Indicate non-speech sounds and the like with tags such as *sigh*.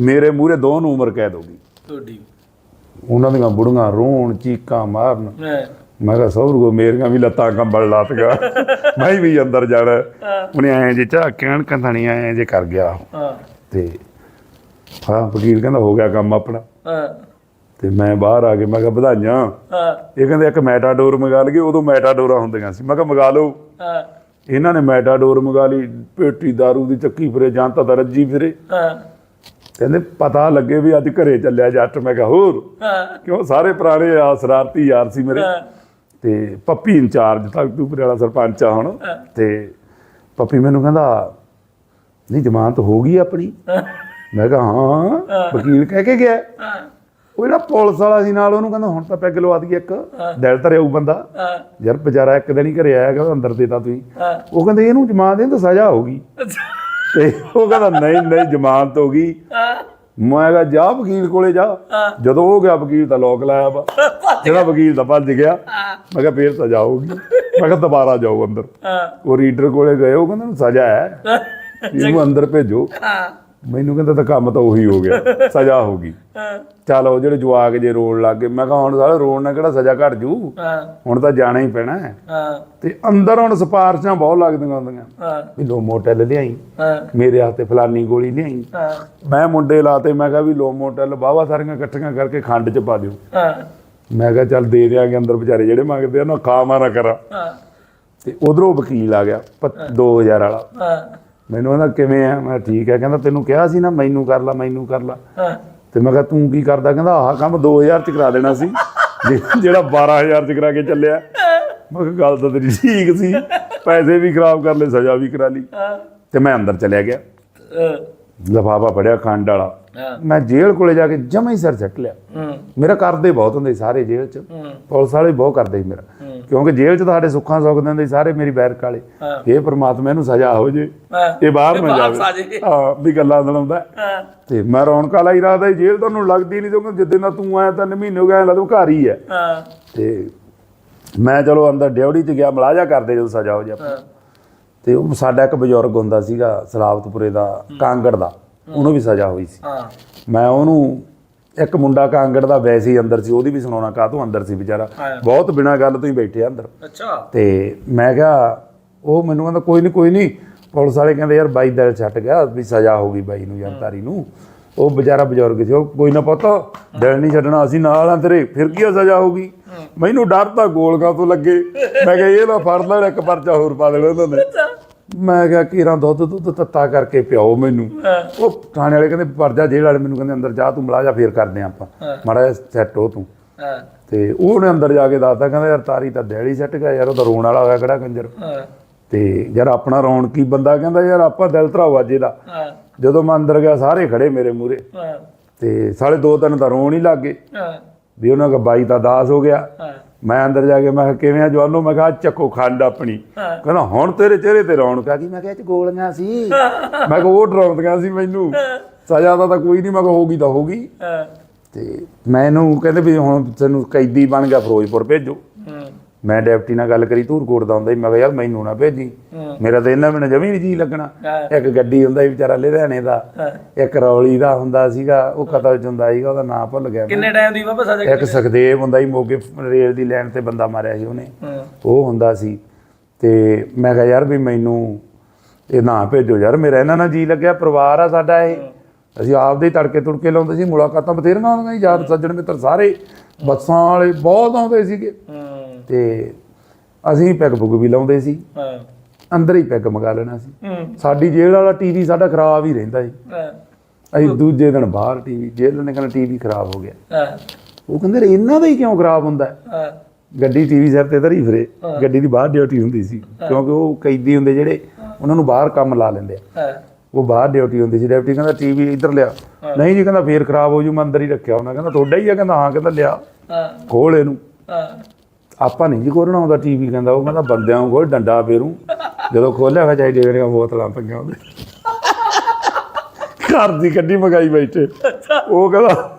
ਮੇਰੇ ਮੂਹਰੇ ਦੋ ਨੂੰ ਉਮਰ ਕੈਦ ਹੋ ਗਈ। ਤੁਹਾਡੀ। ਉਹਨਾਂ ਦੀਆਂ ਬੁੜੀਆਂ ਰੋਣ ਚੀਕਾਂ ਮਾਰਨ। ਮੈਂ ਕਿਹਾ ਸਹੁਰੂ ਮੇਰੀਆਂ ਵੀ ਲੱਤਾਂ ਕੰਬਲ ਲਾਤਗਾ ਮੈਂ ਵੀ ਅੰਦਰ ਜਾਣਾ। ਉਹਨੇ ਐਂ ਜੇ ਝਾਕਿਆਂ ਕੰਧਣੀ ਐਂ ਜੇ ਕਰ ਗਿਆ ਹਾਂ। ਤੇ ਹਾਂ ਵਕੀਲ ਕਹਿੰਦਾ ਹੋ ਗਿਆ ਕੰਮ ਆਪਣਾ। ਤੇ ਮੈਂ ਬਾਹਰ ਆ ਕੇ ਮੈਂ ਕਿਹਾ ਵਧਾਈਆਂ। ਹਾਂ। ਇਹ ਕਹਿੰਦੇ ਇੱਕ ਮੈਟਾਡੋਰ ਮੰਗਾ ਲਈਏ। ਉਦੋਂ ਮੈਟਾਡੋਰਾਂ ਹੁੰਦੀਆਂ ਸੀ। ਮੈਂ ਕਿਹਾ ਮੰਗਾ ਲਓ। ਹਾਂ। ਇਹਨਾਂ ਨੇ ਮੈਟਾਡੋਰ ਮੰਗਾ ਲਈ ਪੇਟੀ दारू ਦੀ ਚੱਕੀ ਫਿਰੇ ਜਾਂ ਤਾਂ ਰੱਜੀ ਫਿਰੇ। ਹਾਂ। ਕਹਿੰਦੇ ਪਤਾ ਲੱਗੇ ਵੀ ਅੱਜ ਘਰੇ ਚੱਲਿਆ ਜੱਟ। ਮੈਂ ਕਿਹਾ ਹੋਰ ਹਾਂ। ਕਿਉਂ? ਸਾਰੇ ਪੁਰਾਣੇ ਆ ਸਰਾਰਤੀ ਯਾਰ ਸੀ ਮੇਰੇ। ਹਾਂ। ਤੇ ਪੱਪੀ ਇੰਚਾਰਜ ਤਖਤੂਪੁਰੇ ਵਾਲਾ ਸਰਪੰਚ ਆ ਹੁਣ। ਤੇ ਪੱਪੀ ਮੈਨੂੰ ਕਹਿੰਦਾ ਨਹੀਂ ਜ਼ਮਾਨਤ ਹੋ ਗਈ ਆਪਣੀ। ਮੈਂ ਕਿਹਾ ਹਾਂ ਵਕੀਲ ਕਹਿ ਕੇ ਗਿਆ। ਹਾਂ। ਉਹ ਜਿਹੜਾ ਪੁਲਿਸ ਵਾਲਾ ਸੀ ਨਾਲ ਉਹਨੂੰ ਕਹਿੰਦਾ ਹੁਣ ਤਾਂ ਪੈਗ ਲਵਾ ਦਈਏ ਇੱਕ। ਦਿਲ ਧਰਿਆ ਉਹ ਬੰਦਾ। ਹਾਂ। ਯਾਰ ਵਿਚਾਰਾ ਇੱਕ ਦਿਨ ਹੀ ਘਰੇ ਆਇਆ ਕਹਿੰਦਾ ਅੰਦਰ ਦੇਤਾ ਤੁਸੀਂ। ਹਾਂ। ਉਹ ਕਹਿੰਦੇ ਇਹਨੂੰ ਜ਼ਮਾਨਤ ਦੇ ਤਾਂ ਸਜ਼ਾ ਹੋਗੀ ਤੇ ਉਹ ਕਹਿੰਦਾ ਨਹੀਂ ਨਹੀਂ ਜ਼ਮਾਨਤ ਹੋ ਗਈ। ਹਾਂ। ਮੈਂ ਕਿਹਾ ਜਾ ਵਕੀਲ ਕੋਲੇ ਜਾ। ਜਦੋਂ ਉਹ ਗਿਆ ਵਕੀਲ ਤਾਂ ਲੋਕ ਲਾਇਆ ਵਾ। ਜਿਹੜਾ ਵਕੀਲ ਤਾਂ ਭੱਜ ਗਿਆ ਮੈਂ ਕਿਹਾ ਫੇਰ ਸਜ਼ਾ ਹੋਊਗੀ। ਮੈਂ ਕਿਹਾ ਦੁਬਾਰਾ ਜਾਓ ਅੰਦਰ। ਉਹ ਰੀਡਰ ਕੋਲੇ ਗਏ ਉਹ ਕਹਿੰਦਾ ਸਜ਼ਾ ਹੈ। ਇਹਨੂੰ ਅੰਦਰ ਭੇਜੋ। ਮੈਨੂੰ ਕਹਿੰਦਾ ਤਾਂ ਕੰਮ ਤਾਂ ਉਹੀ ਹੋ ਗਿਆ *laughs* ਸਜ਼ਾ ਹੋ ਗਈ। ਹਾਂ। ਚੱਲ ਉਹ ਜਿਹੜੇ ਜਵਾਕ ਜੇ ਰੋਣ ਲੱਗ ਗਏ ਮੈਂ ਕਿਹਾ ਹੁਣ ਸਾਲੇ ਰੋਣ ਨਾਲ ਕਿਹੜਾ ਸਜ਼ਾ ਘਟ ਜੂ? ਹਾਂ। ਹੁਣ ਤਾਂ ਜਾਣਾ ਹੀ ਪੈਣਾ ਹੈ। ਹਾਂ। ਤੇ ਅੰਦਰ ਹੁਣ ਸਿਫਾਰਸ਼ਾਂ ਬਹੁਤ ਲੱਗਦੀਆਂ ਹੁੰਦੀਆਂ। ਹਾਂ। ਵੀ ਲੋ ਮੋਟਲ ਲਿਆਈ ਹਾਂ। ਮੇਰੇ ਹੱਥੇ ਫਲਾਨੀ ਗੋਲੀ ਲਿਆਈ। ਹਾਂ। ਮੈਂ ਮੁੰਡੇ ਲਾਤੇ ਮੈਂ ਕਿਹਾ ਵੀ ਲੋ ਮੋਟਲ ਬਾਵਾ ਸਾਰੀਆਂ ਇਕੱਠੀਆਂ ਕਰਕੇ ਖੰਡ ਚ ਪਾ ਦਿਓ। ਹਾਂ। ਮੈਂ ਕਿਹਾ ਚੱਲ ਦੇ ਦਿਆਂਗੇ ਅੰਦਰ ਵਿਚਾਰੇ ਜਿਹੜੇ ਮੰਗਦੇ ਆ ਨਾ ਖਾ ਮਾਰਾ ਕਰਾਂ। ਹਾਂ। ਤੇ ਉਧਰੋਂ ਵਕੀਲ ਆ ਗਿਆ 2000 ਵਾਲਾ। ਹਾਂ। ਮੈਨੂੰ ਕਹਿੰਦਾ ਕਿਵੇਂ ਆ? ਮੈਂ ਠੀਕ ਹੈ ਕਹਿੰਦਾ ਤੈਨੂੰ ਕਿਹਾ ਸੀ ਨਾ ਮੈਨੂੰ ਕਰ ਲਾ ਮੈਨੂੰ ਕਰ ਲਾ। ਹਾਂ। ਤੇ ਮੈਂ ਕਿਹਾ ਤੂੰ ਕੀ ਕਰਦਾ? ਕਹਿੰਦਾ ਆਹ ਕੰਮ 2000 ਚ ਕਰਾ ਦੇਣਾ ਸੀ ਜਿਹੜਾ 12000 ਚ ਕਰਾ ਕੇ ਚੱਲਿਆ। ਮੈਂ ਕਿਹਾ ਗੱਲ ਤਾਂ ਤੇਰੀ ਠੀਕ ਸੀ ਪੈਸੇ ਵੀ ਖਰਾਬ ਕਰ ਲਏ ਸਜ਼ਾ ਵੀ ਕਰਾ ਲਈ। ਹਾਂ। ਤੇ ਮੈਂ ਅੰਦਰ ਚਲਿਆ ਗਿਆ। ਲਫਾਫਾ ਫੜਿਆ ਖੰਡ ਵਾਲਾ। ਮੈਂ ਜੇਲ੍ਹ ਕੋਲੇ ਜਾ ਕੇ ਜਮਾ ਹੀ ਸਿਰ ਚੱਟ ਲਿਆ। ਮੇਰਾ ਕਰਦੇ ਬਹੁਤ ਹੁੰਦੇ ਸਾਰੇ ਜੇਲ੍ਹ 'ਚ। ਪੁਲਿਸ ਵਾਲੇ ਬਹੁਤ ਕਰਦੇ ਸੀ ਮੇਰਾ। ਕਿਉਂਕਿ ਜੇਲ੍ਹ 'ਚ ਤਾਂ ਸਾਡੇ ਸੁੱਖਾਂ ਸੁੱਖ ਦਿੰਦੇ ਸਾਰੇ ਮੇਰੀ ਬੈਰਕ ਵਾਲੇ। ਇਹ ਪ੍ਰਮਾਤਮਾ ਇਹਨੂੰ ਸਜ਼ਾ ਹੋ ਜੇ ਇਹ ਬਾਹਰ ਨਾ ਜਾਵੇ। ਹਾਂ ਵੀ ਗੱਲਾਂ ਸੁਣਾਉਂਦਾ। ਹਾਂ। ਤੇ ਮੈਂ ਰੌਣਕਾਂ ਲਾਈ ਸੀ, ਜੇਲ੍ਹ ਤੁਹਾਨੂੰ ਲੱਗਦੀ ਨਹੀਂ ਕਿਉਂਕਿ ਜਿੱਦਾਂ ਦਾ ਤੂੰ ਆਇਆ ਤਿੰਨ ਮਹੀਨੇ ਹੋ ਗਏ ਲੱਗਦਾ ਘਰ ਹੀ ਹੈ। ਤੇ ਮੈਂ ਚਲੋ ਅੰਦਰ ਡਿਊਟੀ 'ਚ ਗਿਆ ਮਲਾਜਾ ਕਰਦੇ ਜਦੋਂ ਸਜ਼ਾ ਹੋ ਜਾ ਤੇ ਉਹ ਸਾਡਾ ਇੱਕ ਬਜ਼ੁਰਗ ਹੁੰਦਾ ਸੀਗਾ ਸਲਾਬਤਪੁਰੇ ਦਾ ਕਾਂਗੜ ਦਾ ਉਹਨੂੰ ਵੀ ਸਜ਼ਾ ਹੋਈ ਸੀ। ਹਾਂ। ਮੈਂ ਉਹਨੂੰ ਇੱਕ ਮੁੰਡਾ ਕਾਂਗੜ ਦਾ ਵੈਸੇ ਹੀ ਅੰਦਰ ਸੀ ਉਹਦੀ ਵੀ ਸੁਣਾਉਣਾ ਕਾਹ ਤੋਂ ਅੰਦਰ ਸੀ ਵਿਚਾਰਾ। ਹਾਂ। ਬਹੁਤ ਬਿਨਾਂ ਗੱਲ ਤੋਂ ਹੀ ਬੈਠੇ ਆ ਅੰਦਰ। ਅੱਛਾ। ਤੇ ਮੈਂ ਕਿਹਾ ਉਹ ਮੈਨੂੰ ਕਹਿੰਦਾ ਕੋਈ ਨਹੀਂ ਕੋਈ ਨਹੀਂ ਪੁਲਿਸ ਵਾਲੇ ਕਹਿੰਦੇ ਯਾਰ ਬਾਈ ਦਿਲ ਛੱਟ ਗਿਆ ਵੀ ਸਜ਼ਾ ਹੋ ਗਈ ਬਾਈ ਨੂੰ ਯਾਰ ਤਾਰੀ ਨੂੰ। ਉਹ ਵਿਚਾਰਾ ਬਜ਼ੁਰਗ ਸੀ ਉਹ ਕੋਈ ਨਾ ਪਤਾ ਦਿਲ ਨਹੀਂ ਛੱਡਣਾ ਅਸੀਂ ਨਾਲ ਆ ਤੇਰੇ ਫਿਰ ਕੀ ਸਜ਼ਾ ਹੋਊਗੀ ਮੈਨੂੰ ਡਰ ਤਾਂ ਗੋਲਗਾ ਤੋਂ ਲੱਗੇ। ਮੈਂ ਕਿਹਾ ਇਹ ਨਾ ਫੜ ਲੈਣ ਇੱਕ ਪਰਚਾ ਹੋਰ ਪਾ ਦੇਣਾ ਉਹਨਾਂ ਨੇ। ਮੈਂ ਕਿਹਾ ਕੀਰਾਂ ਦੁੱਧ ਦੁੱਧ ਤੱਤਾ ਕਰਕੇ ਪਿਆਓ ਮੈਨੂੰ। ਉਹ ਥਾਣੇ ਵਾਲੇ ਕਹਿੰਦੇ ਪਰਜਾ ਜੇਲ੍ਹ ਵਾਲੇ ਮੈਨੂੰ ਕਹਿੰਦੇ ਅੰਦਰ ਜਾ ਤੂੰ ਮਲਾਜਾ ਫੇਰ ਕਰਦੇ ਆਪਾਂ। ਮਾੜਾ ਜਿਹਾ ਸੈੱਟ ਹੋ ਤੂੰ। ਤੇ ਉਹਨੇ ਅੰਦਰ ਜਾ ਕੇ ਦੱਸਦਾ ਕਹਿੰਦਾ ਯਾਰ ਤਾਰੀ ਤਾਂ ਦਿਹਾੜੀ ਸੱਟ ਗਿਆ ਯਾਰ ਉਹ ਤਾਂ ਰੋਣ ਵਾਲਾ ਹੋਇਆ ਕਿਹੜਾ ਕੰਜਰ। ਤੇ ਯਾਰ ਆਪਣਾ ਰੌਣ ਕੀ ਬੰਦਾ ਕਹਿੰਦਾ ਯਾਰ ਆਪਾਂ ਦਿਲ ਧਰਾਵਾ ਜੇ ਦਾ ਹਾਂ। ਜਦੋਂ ਮੈਂ ਅੰਦਰ ਗਿਆ ਸਾਰੇ ਖੜੇ ਮੇਰੇ ਮੂਰੇ ਤੇ ਸਾਲੇ ਦੋ ਤਿੰਨ ਤਾਂ ਰੋਣ ਹੀ ਲੱਗ ਵੀ ਉਹਨਾਂ ਦਾ ਬਾਈ ਤਾਂ ਦਾਸ ਹੋ ਗਿਆ। ਮੈਂ ਅੰਦਰ ਜਾ ਕੇ ਮੈਂ ਕਿਹਾ ਕਿਵੇਂ ਆ ਜਵਾਨੋ? ਮੈਂ ਕਿਹਾ ਚੱਕੋ ਖੰਡ ਆਪਣੀ। ਕਹਿੰਦਾ ਹੁਣ ਤੇਰੇ ਚਿਹਰੇ ਤੇ ਰੌਣਕ ਆ। ਗਈ ਮੈਂ ਕਿਹਾ ਇਹ ਚ ਗੋਲੀਆਂ ਸੀ। ਮੈਂ ਕਿਹਾ ਉਹ ਡਰਾਉਂਦੀਆਂ ਸੀ ਮੈਨੂੰ। ਸਜ਼ਾ ਦਾ ਤਾਂ ਕੋਈ ਨਹੀਂ ਮੈਂ ਕਿਹਾ ਹੋਗੀ ਤਾਂ ਹੋਗੀ ਹਾਂ। ਤੇ ਮੈਨੂੰ ਕਹਿੰਦੇ ਵੀ ਹੁਣ ਤੈਨੂੰ ਕੈਦੀ ਬਣ ਗਿਆ ਫਿਰੋਜ਼ਪੁਰ ਭੇਜੋ। ਮੈਂ ਡਿਪਟੀ ਨਾਲ ਗੱਲ ਕਰੀ ਧੂਰਕੋਟ ਦਾ ਹੁੰਦਾ ਸੀ ਮੈਂ ਕਿਹਾ ਯਾਰ ਮੈਨੂੰ ਨਾ ਭੇਜੀ। ਮੇਰਾ ਤਾਂ ਇਹਨਾਂ ਬਿਨਾਂ ਜਮੀ ਨਹੀਂ ਜੀ ਲੱਗਣਾ। ਇੱਕ ਗੱਡੀ ਹੁੰਦਾ ਸੀ ਵਿਚਾਰਾ ਲੁਧਿਆਣੇ ਦਾ ਇੱਕ ਰੌਲੀ ਦਾ ਹੁੰਦਾ ਸੀਗਾ ਉਹ ਕਤਲ ਚ ਹੁੰਦਾ ਸੀਗਾ ਉਹਦਾ ਨਾਂ ਭੁੱਲ ਗਿਆ। ਕਿੰਨੇ ਟਾਈਮ ਦੀ ਵਾਪਸ ਆ ਜਾ? ਇੱਕ ਸੁਖਦੇਵ ਹੁੰਦਾ ਸੀ ਮੋਗੇ ਰੇਲ ਦੀ ਲਾਈਨ ਤੇ ਬੰਦਾ ਮਾਰਿਆ ਸੀ ਉਹਨੇ। ਉਹ ਹੁੰਦਾ ਸੀ। ਤੇ ਮੈਂ ਕਿਹਾ ਯਾਰ ਵੀ ਮੈਨੂੰ ਇਹ ਨਾ ਭੇਜੋ। ਯਾਰ ਮੇਰਾ ਇਹਨਾਂ ਨਾਲ ਜੀ ਲੱਗਿਆ ਪਰਿਵਾਰ ਆ ਸਾਡਾ ਇਹ। ਅਸੀਂ ਆਪਦੇ ਹੀ ਤੜਕੇ ਤੁੜਕੇ ਲਾਉਂਦੇ ਸੀ ਮੁਲਾਕਾਤਾਂ ਬਥੇਰੀਆਂ ਹੁੰਦੀਆਂ ਸੀ ਯਾਰ ਸੱਜਣ ਮਿੱਤਰ ਸਾਰੇ ਬੱਸਾਂ ਵਾਲੇ ਬਹੁਤ ਆਉਂਦੇ ਸੀਗੇ। ਤੇ ਅਸੀਂ ਪੈਗ ਪੁਗ ਵੀ ਲਾਉਂਦੇ ਸੀ। ਹਾਂ। ਅੰਦਰ ਹੀ ਪੈਗ ਮੰਗਾ ਲੈਣਾ ਸੀ। ਹੂੰ। ਸਾਡੀ ਜੇਲ੍ਹ ਵਾਲਾ ਟੀਵੀ ਸਾਡਾ ਖਰਾਬ ਹੀ ਰਹਿੰਦਾ ਸੀ। ਹਾਂ। ਅਸੀਂ ਦੂਜੇ ਦਿਨ ਬਾਹਰ ਟੀਵੀ ਜੇਲ੍ਹ ਨੇ ਕਹਿੰਦਾ ਟੀਵੀ ਖਰਾਬ ਹੋ ਗਿਆ। ਹਾਂ। ਉਹ ਕਹਿੰਦੇ ਰੇ ਇਹਨਾਂ ਦਾ ਹੀ ਕਿਉਂ ਖਰਾਬ ਹੁੰਦਾ ਹੈ? ਹਾਂ। ਗੱਡੀ ਟੀਵੀ ਸਿਰ ਤੇ ਧਰੀ ਫਿਰੇ। ਗੱਡੀ ਦੀ ਬਾਹਰ ਡਿਊਟੀ ਹੁੰਦੀ ਸੀ। ਕਿਉਂਕਿ ਉਹ ਕੈਦੀ ਹੁੰਦੇ ਜਿਹੜੇ ਉਹਨਾਂ ਨੂੰ ਬਾਹਰ ਕੰਮ ਲਾ ਲੈਂਦੇ ਆ। ਹਾਂ। ਉਹ ਬਾਹਰ ਡਿਊਟੀ ਹੁੰਦੀ ਸੀ। ਡਿਊਟੀ ਕਹਿੰਦਾ ਟੀਵੀ ਇੱਧਰ ਲਿਆ। ਨਹੀਂ ਜੀ ਕਹਿੰਦਾ ਫੇਰ ਖਰਾਬ ਹੋ ਜੂ ਮੈਂ ਅੰਦਰ ਹੀ ਰੱਖਿਆ। ਉਹਨਾਂ ਕਹਿੰਦਾ ਤੁਹਾਡਾ ਹੀ ਆ? ਕਹਿੰਦਾ ਹਾਂ ਕਹਿੰਦਾ ਲਿਆ ਹਾਂ। ਖੋਲ ਇਹਨੂੰ। ਹਾਂ। ਆਪਾਂ ਨਹੀਂ ਜੀ ਖੋਲਣਾ ਆਉਂਦਾ ਟੀਵੀ ਕਹਿੰਦਾ, ਉਹ ਕਹਿੰਦਾ ਬੰਦਿਆਂ ਨੂੰ ਕੋਲ ਡੰਡਾ ਫੇਰੂ। ਜਦੋਂ ਖੋਲਿਆ ਹੋਇਆ ਚਾਹੀ ਡੇਗੜੀਆਂ ਬੋਤਲਾਂ ਪਈਆਂ ਉਹਦੇ। ਘਰ ਦੀ ਕੱਢੀ ਮਗਾਈ ਬੈਠੇ। ਉਹ ਕਹਿੰਦਾ